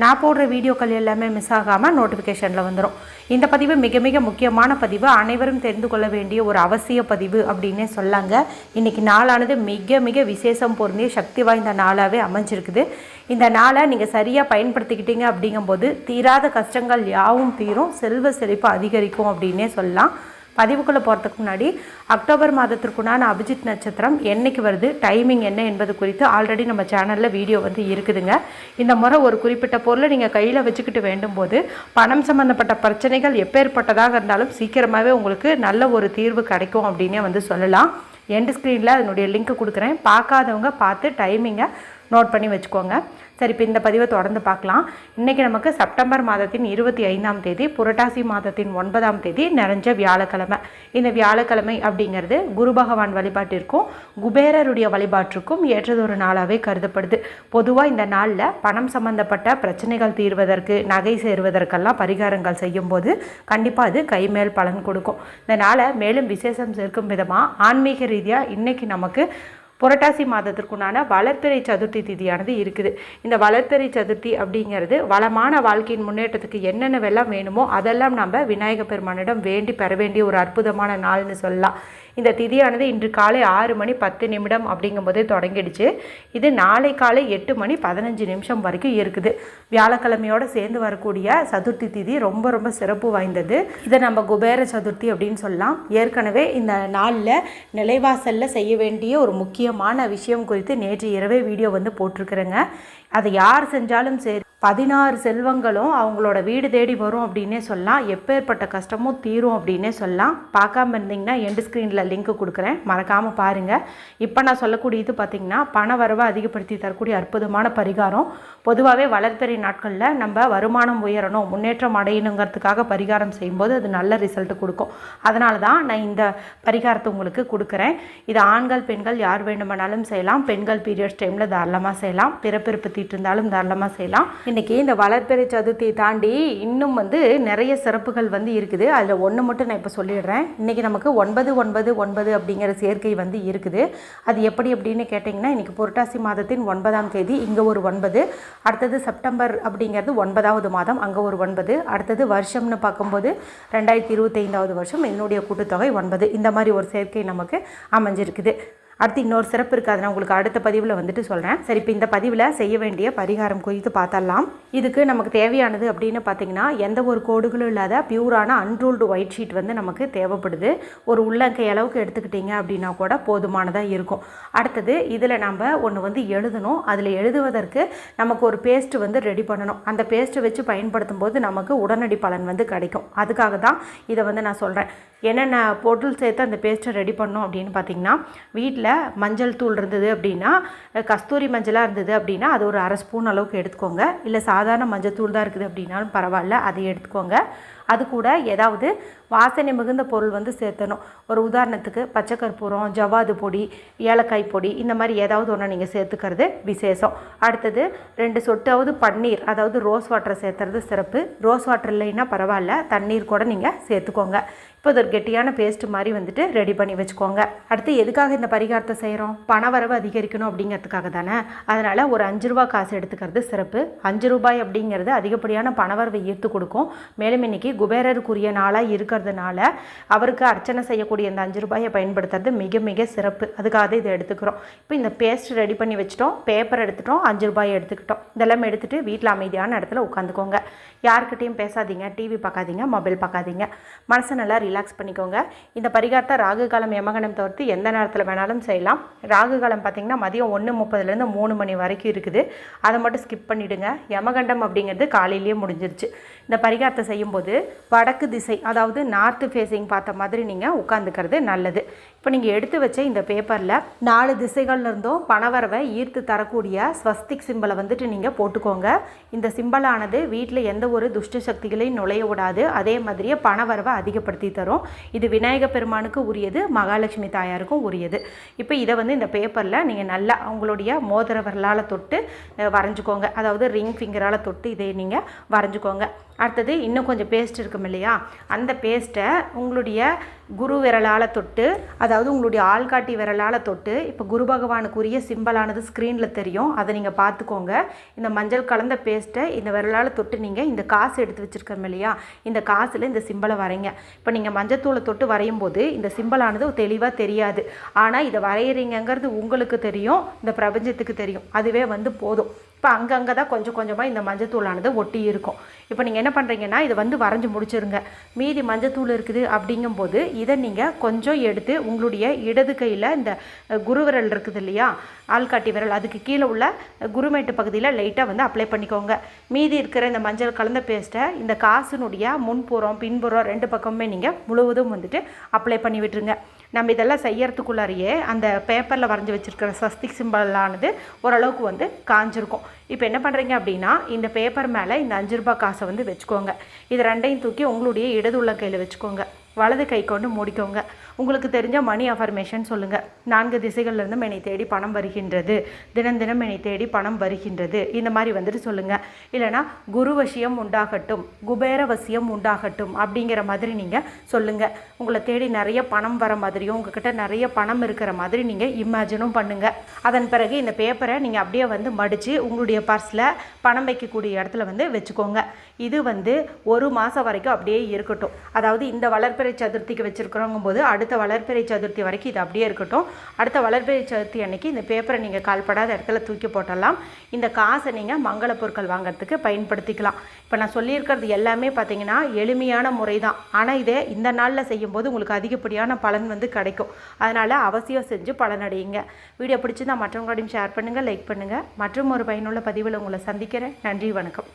நான் போடுற வீடியோக்கள் எல்லாமே மிஸ் ஆகாமல் நோட்டிஃபிகேஷனில் வந்துடும் இந்த பதிவு மிக மிக முக்கியமான பதிவு. அனைவரும் தெரிந்து கொள்ள வேண்டிய ஒரு அவசிய பதிவு அப்படின்னே சொல்லாங்க. இன்றைக்கி நாளானது மிக மிக விசேஷம் பொருந்திய சக்தி வாய்ந்த நாளாகவே அமைஞ்சிருக்குது. இந்த நாளை நீங்கள் சரியாக பயன்படுத்திக்கிட்டீங்க அப்படிங்கும்போது தீராத கஷ்டங்கள் யாவும் தீரும். செல்வ செழிப்பு அதிகரிக்கும் அப்படின்னே சொல்லலாம். பதிவுக்குள்ளே போகிறதுக்கு முன்னாடி அக்டோபர் மாதத்திற்குண்டான அபிஜித் நட்சத்திரம் என்னைக்கு வருது டைமிங் என்ன என்பது குறித்து ஆல்ரெடி நம்ம சேனலில் வீடியோ வந்து இருக்குதுங்க. இந்த முறை ஒரு குறிப்பிட்ட பொருளை நீங்கள் கையில் வச்சுக்கிட்டு வேண்டும் போது பணம் சம்மந்தப்பட்ட பிரச்சனைகள் எப்பேற்பட்டதாக இருந்தாலும் சீக்கிரமாகவே உங்களுக்கு நல்ல ஒரு தீர்வு கிடைக்கும் அப்படின்னே வந்து சொல்லலாம். எண்டு ஸ்க்ரீனில் அதனுடைய லிங்க் கொடுக்குறேன். பார்க்காதவங்க பார்த்து டைமிங்கை நோட் பண்ணி வச்சுக்கோங்க. சரி இப்போ இந்த பதிவை தொடர்ந்து பார்க்கலாம். இன்றைக்கி நமக்கு செப்டம்பர் மாதத்தின் இருபத்தி ஐந்தாம் தேதி புரட்டாசி மாதத்தின் ஒன்பதாம் தேதி நிறைஞ்ச வியாழக்கிழமை. இந்த வியாழக்கிழமை அப்படிங்கிறது குரு பகவான் வழிபாட்டிற்கும் குபேரருடைய வழிபாட்டிற்கும் ஏற்றதொரு நாளாகவே கருதப்படுது. பொதுவாக இந்த நாளில் பணம் சம்பந்தப்பட்ட பிரச்சனைகள் தீர்வதற்கு நகை சேருவதற்கெல்லாம் பரிகாரங்கள் செய்யும்போது கண்டிப்பாக அது கைமேல் பலன் கொடுக்கும். இந்த நாளை மேலும் விசேஷம் சேர்க்கும் விதமாக ஆன்மீக ரீதியாக இன்றைக்கி நமக்கு புரட்டாசி மாதத்திற்குண்டான வளர்ப்பிறை சதுர்த்தி திதியானது இருக்குது. இந்த வளர்ப்பிறை சதுர்த்தி அப்படிங்கிறது வளமான வாழ்க்கையின் முன்னேற்றத்துக்கு என்னென்னவெல்லாம் வேணுமோ அதெல்லாம் நம்ம விநாயக பெருமானிடம் வேண்டி பெற வேண்டிய ஒரு அற்புதமான நாள்னு சொல்லலாம். இந்த திதியானது இன்று காலை ஆறு மணி பத்து நிமிடம் அப்படிங்கும்போதே தொடங்கிடுச்சு. இது நாளை காலை எட்டு மணி பதினஞ்சு நிமிஷம் வரைக்கும் இருக்குது. வியாழக்கிழமையோடு சேர்ந்து வரக்கூடிய சதுர்த்தி திதி ரொம்ப ரொம்ப சிறப்பு வாய்ந்தது. இதை நம்ம குபேர சதுர்த்தி அப்படின்னு சொல்லலாம். ஏற்கனவே இந்த நாளில் நிலைவாசலில் செய்ய வேண்டிய ஒரு முக்கியமான விஷயம் குறித்து நேற்று இரவே வீடியோ வந்து போட்டிருக்கிறேங்க. அதை யார் செஞ்சாலும் சரி பதினாறு செல்வங்களும் அவங்களோட வீடு தேடி வரும் அப்படின்னே சொல்லலாம். எப்பேற்பட்ட கஷ்டமும் தீரும் அப்படின்னே சொல்லலாம். பார்க்காம இருந்தீங்கன்னா எண்டு ஸ்க்ரீனில் லிங்க் கொடுக்குறேன். மறக்காமல் பாருங்கள் இப்போ நான் சொல்லக்கூடியது பார்த்திங்கன்னா பண வரவை அதிகப்படுத்தி தரக்கூடிய அற்புதமான பரிகாரம். பொதுவாகவே வளர்ப்பிறை நாட்களில் நம்ம வருமானம் உயரணும் முன்னேற்றம் அடையணுங்கிறதுக்காக பரிகாரம் செய்யும்போது அது நல்ல ரிசல்ட் கொடுக்கும். அதனால தான் நான் இந்த பரிகாரத்தை உங்களுக்கு கொடுக்குறேன். இது ஆண்கள் பெண்கள் யார் வேண்டுமானாலும் செய்யலாம். பெண்கள் பீரியட்ஸ் டைமில் தாராளமாக செய்யலாம். பிறப்பிறப்பு தீட்டு இருந்தாலும் தாராளமாக செய்யலாம். இன்றைக்கி இந்த வளர்ப்பிறை சதுர்த்தியை தாண்டி இன்னும் வந்து நிறைய சிறப்புகள் வந்து இருக்குது. அதில் ஒன்று மட்டும் நான் இப்போ சொல்லிடுறேன். இன்றைக்கி நமக்கு ஒன்பது ஒன்பது ஒன்பது அப்படிங்கிற சேர்க்கை வந்து இருக்குது. அது எப்படி அப்படின்னு கேட்டிங்கன்னா இன்றைக்கி புரட்டாசி மாதத்தின் ஒன்பதாம் தேதி இங்கே ஒரு ஒன்பது அடுத்தது செப்டம்பர் அப்படிங்கிறது ஒன்பதாவது மாதம் அங்கே ஒரு ஒன்பது அடுத்தது வருஷம்னு பார்க்கும்போது ரெண்டாயிரத்தி இருபத்தைந்தாவது வருஷம். என்னுடைய கூட்டுத்தொகை ஒன்பது. இந்த மாதிரி ஒரு சேர்க்கை நமக்கு அமைஞ்சிருக்குது. அடுத்து இன்னொரு சிறப்பு இருக்குது அதை நான் உங்களுக்கு அடுத்த பதிவில் வந்துட்டு சொல்கிறேன் சரி இப்போ இந்த பதிவில் செய்ய வேண்டிய பரிகாரம் குறித்து பார்த்தரலாம் இதுக்கு நமக்கு தேவையானது அப்படின்னு பார்த்தீங்கன்னா எந்த ஒரு கோடுகளும் இல்லாத பியூரான அன்ரூல்டு ஒயிட் ஷீட் வந்து நமக்கு தேவைப்படுது. ஒரு உள்ளங்கை அளவுக்கு எடுத்துக்கிட்டிங்க அப்படின்னா கூட போதுமானதாக இருக்கும். அடுத்தது இதில் நம்ம ஒன்று வந்து எழுதணும். அதில் எழுதுவதற்கு நமக்கு ஒரு பேஸ்ட் வந்து ரெடி பண்ணணும். அந்த பேஸ்ட்டை வச்சு பயன்படுத்தும் போது நமக்கு உடனடி பலன் வந்து கிடைக்கும். அதுக்காக தான் இதை வந்து நான் சொல்கிறேன் என்னென்ன பொருள் சேர்த்து அந்த பேஸ்ட்டை ரெடி பண்ணோம் அப்படின்னு பார்த்தீங்கன்னா வீட்டில் மஞ்சள் தூள் இருந்தது அப்படின்னா கஸ்தூரி மஞ்சளாக இருந்தது அப்படின்னா அது ஒரு அரை ஸ்பூன் அளவுக்கு எடுத்துக்கோங்க. இல்லை சாதாரண மஞ்சள் தூள் தான் இருக்குது அப்படின்னாலும் பரவாயில்ல அதை எடுத்துக்கோங்க. அது கூட ஏதாவது வாசனை மிகுந்த பொருள் வந்து சேர்த்தணும். ஒரு உதாரணத்துக்கு பச்சை கற்பூரம் ஜவ்வாது பொடி ஏலக்காய் பொடி இந்த மாதிரி ஏதாவது ஒன்று நீங்கள் சேர்த்துக்கிறது விசேஷம். அடுத்தது ரெண்டு சொட்டாவது பன்னீர் அதாவது ரோஸ் வாட்டரை சேர்த்துறது சிறப்பு. ரோஸ் வாட்டர் இல்லைன்னா பரவாயில்ல தண்ணீர் கூட நீங்கள் சேர்த்துக்கோங்க. இப்போ இது ஒரு கெட்டியான பேஸ்ட் மாதிரி வந்துட்டு ரெடி பண்ணி வச்சுக்கோங்க. அடுத்து எதுக்காக இந்த பரிகாரத்தை செய்கிறோம் பண வரவு அதிகரிக்கணும் அப்படிங்கிறதுக்காக தானே. அதனால் ஒரு அஞ்சு ரூபா காசு எடுத்துக்கிறது சிறப்பு. அஞ்சு ரூபாய் அப்படிங்கிறது அதிகப்படியான பணவரவை ஈர்த்து கொடுக்கும். மேலும் இன்றைக்கி குபேரருக்குரிய நாளாக இருக்கிறதுனால அவருக்கு அர்ச்சனை செய்யக்கூடிய இந்த அஞ்சு ரூபாயை பயன்படுத்துறது மிக மிக சிறப்பு. அதுக்காக தான் இதை எடுத்துக்கிறோம். இப்போ இந்த பேஸ்ட் ரெடி பண்ணி வச்சுட்டோம். பேப்பர் எடுத்துட்டோம். அஞ்சு ரூபாயை எடுத்துக்கிட்டோம். இதெல்லாம் எடுத்துகிட்டு வீட்டில் அமைதியான இடத்துல உட்காந்துக்கோங்க. யார்கிட்டையும் பேசாதீங்க. டிவி பார்க்காதீங்க. மொபைல் பார்க்காதீங்க. மனசை நல்லா ரிலாக்ஸ் பண்ணிக்கோங்க. இந்த பரிகாரத்தை ராகு காலம் யமகண்டம் தவிர்த்து எந்த நேரத்தில் வேணாலும் செய்யலாம். ராகு காலம் பார்த்திங்கன்னா மதியம் ஒன்று முப்பதுலேருந்து மூணு மணி வரைக்கும் இருக்குது. அதை மட்டும் ஸ்கிப் பண்ணிவிடுங்க யமகண்டம் அப்படிங்கிறது காலையிலேயே முடிஞ்சிருச்சு. இந்த பரிகாரத்தை செய்யும்போது வடக்கு திசை அதாவது நார்த்து ஃபேஸிங் பார்த்த மாதிரி நீங்கள் உட்காந்துக்கிறது நல்லது. இப்போ நீங்கள் எடுத்து வச்ச இந்த பேப்பரில் நாலு திசைகள்ல இருந்தும் பணவரவை ஈர்த்து தரக்கூடிய ஸ்வஸ்திக் சிம்பலை வந்துட்டு நீங்கள் போட்டுக்கோங்க. இந்த சிம்பலானது வீட்டில் எந்த ஒரு துஷ்ட சக்திகளையும் நுழைய விடாது. அதே மாதிரியே பணவரவை அதிகப்படுத்தி தரும். இது விநாயக பெருமானுக்கு உரியது மகாலட்சுமி தாயாருக்கும் உரியது. இப்போ இதை வந்து இந்த பேப்பரில் நீங்கள் நல்லா உங்களுடைய மோதிர விரலால் தொட்டு வரைஞ்சிக்கோங்க வரைஞ்சுக்கோங்க. அதாவது ரிங் ஃபிங்கரால் தொட்டு இதை நீங்கள் வரைஞ்சிக்கோங்க. அடுத்தது இன்னும் கொஞ்சம் பேஸ்ட் இருக்கும் இல்லையா? அந்த பேஸ்ட்டை உங்களுடைய குரு விரலால் தொட்டு அதாவது உங்களுடைய ஆள்காட்டி விரலால் தொட்டு இப்போ குரு பகவானுக்குரிய சிம்பலானது ஸ்க்ரீனில் தெரியும். அதை நீங்கள் பார்த்துக்கோங்க. இந்த மஞ்சள் கலந்த பேஸ்ட்டை இந்த விரலால் தொட்டு நீங்கள் இந்த காசு எடுத்து வச்சுருக்கோம் இல்லையா? இந்த காசில் இந்த சிம்பலை வரைங்க. இப்போ நீங்கள் மஞ்சத்தூளை தொட்டு வரையும் போது இந்த சிம்பலானது தெளிவாக தெரியாது. ஆனால் இதை வரைகிறீங்கங்கிறது உங்களுக்கு தெரியும். இந்த பிரபஞ்சத்துக்கு தெரியும். அதுவே வந்து போதும். இப்போ அங்கங்கே தான் கொஞ்சம் கொஞ்சமாக இந்த மஞ்சத்தூளானது ஒட்டி இருக்கும். இப்போ நீங்கள் என்ன பண்ணுறீங்கன்னா இதை வந்து வரைஞ்சி முடிச்சிருங்க. மீதி மஞ்சத்தூள் இருக்குது அப்படிங்கும்போது இதை நீங்கள் கொஞ்சம் எடுத்து உங்களுடைய இடது கையில் இந்த குருவிரல் குரு விரல் இருக்குது இல்லையா? ஆள்காட்டி விரல் அதுக்கு கீழே உள்ள குருமேட்டு பகுதியில் லைட்டாக வந்து அப்ளை பண்ணிக்கோங்க. மீதி இருக்கிற இந்த மஞ்சள் கலந்த பேஸ்ட்டை இந்த காசினுடைய முன்புறம் பின்புறம் ரெண்டு பக்கமுமே நீங்கள் முழுவதும் வந்துட்டு அப்ளை பண்ணி விட்டுருங்க. நம்ம இதெல்லாம் செய்யறதுக்குள்ளாரியே அந்த பேப்பரில் வரைஞ்சி வச்சுருக்கிற சஸ்திக் சிம்பலானது ஓரளவுக்கு வந்து காஞ்சிருக்கும். இப்போ என்ன பண்ணுறீங்க அப்படின்னா இந்த பேப்பர் மேலே இந்த அஞ்சு ரூபாய் காசை வந்து வச்சுக்கோங்க. இது ரெண்டையும் தூக்கி உங்களுடைய இடது உள்ள கையில் வச்சுக்கோங்க. வலது கை கொண்டு மூடிக்கோங்க. உங்களுக்கு தெரிஞ்ச மணி அஃபர்மேஷன் சொல்லுங்கள் நான்கு திசைகள்லேருந்து என்னை தேடி பணம் வருகின்றது. தினம் தினம் என்னை தேடி பணம் வருகின்றது. இந்த மாதிரி வந்துட்டு சொல்லுங்கள் இல்லைனா குருவசியம் உண்டாகட்டும் குபேர வசியம் உண்டாகட்டும் அப்படிங்கிற மாதிரி நீங்கள் சொல்லுங்கள் உங்களை தேடி நிறைய பணம் வர மாதிரியும் உங்ககிட்ட நிறைய பணம் இருக்கிற மாதிரி நீங்கள் இமேஜினும் பண்ணுங்கள் அதன் பிறகு இந்த பேப்பரை நீங்கள் அப்படியே வந்து மடித்து உங்களுடைய பர்ஸில் பணம் வைக்கக்கூடிய இடத்துல வந்து வச்சுக்கோங்க. இது வந்து ஒரு மாதம் வரைக்கும் அப்படியே இருக்கட்டும். அதாவது இந்த வளர்ப்பிறை சதுர்த்திக்கு வச்சுருக்கிறோங்கும் போது அடுத்த வளர்ப்பிறை சதுர்த்தி வரைக்கும் இது அப்படியே இருக்கட்டும். அடுத்த வளர்ப்பிறை சதுர்த்தி அன்னைக்கு இந்த பேப்பரை நீங்கள் கால்படாத இடத்துல தூக்கி போட்டலாம். இந்த காசை நீங்கள் மங்கள பொருட்கள் வாங்கிறதுக்கு பயன்படுத்திக்கலாம். இப்போ நான் சொல்லியிருக்கிறது எல்லாமே பார்த்தீங்கன்னா எளிமையான முறை தான் ஆனால் இதை இந்த நாளில் செய்யும்போது உங்களுக்கு அதிகப்படியான பலன் வந்து கிடைக்கும். அதனால் அவசியம் செஞ்சு பலனடையுங்க வீடியோ பிடிச்சிருந்தால் மற்றவங்களோடையும் ஷேர் பண்ணுங்கள் லைக் பண்ணுங்கள் மற்றும் ஒரு பயனுள்ள பதிவில் உங்களை சந்திக்கிறேன். நன்றி வணக்கம்.